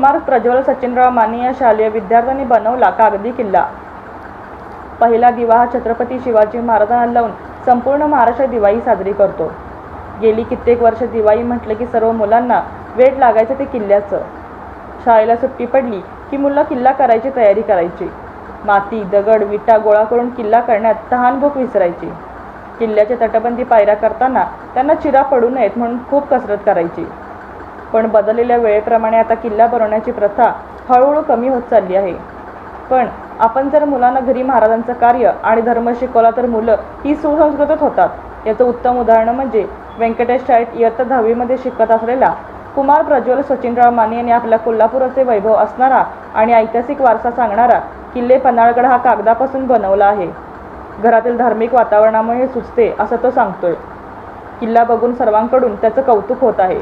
सन्मार्ग प्रज्वल सचिनराव माने या शालेय विद्यार्थ्यांनी बनवला कागदी किल्ला. पहिला दिवा हा छत्रपती शिवाजी महाराजांना लावून संपूर्ण महाराष्ट्र दिवाळी साजरी करतो. गेली कित्येक वर्ष दिवाळी म्हटलं की सर्व मुलांना वेट लागायचं ते किल्ल्याचं. शाळेला सुट्टी पडली की मुलं किल्ला करायची तयारी करायची. माती दगड विटा गोळा करून किल्ला करण्यात तहानभूक विसरायची. किल्ल्याच्या तटबंदी पायऱ्या करताना त्यांना चिरा पडू नयेत म्हणून खूप कसरत करायची. पण बदललेल्या वेळेप्रमाणे आता किल्ला बनवण्याची प्रथा हळूहळू कमी होत चालली आहे. पण आपण जर मुलांना घरी महाराजांचं कार्य आणि धर्म शिकवला तर मुलं ही सुसंस्कृतच होतात. याचं उत्तम उदाहरण म्हणजे व्यंकटेश शाळेत इयत्ता दहावीमध्ये शिकत असलेला कुमार प्रज्वल सचिनराव माने यांनी आपल्या कोल्हापुराचे वैभव असणारा आणि ऐतिहासिक वारसा सांगणारा किल्ले पन्हाळगड हा कागदापासून बनवला आहे. घरातील धार्मिक वातावरणामुळे सुचते असं तो सांगतोय. किल्ला बघून सर्वांकडून त्याचं कौतुक होत आहे.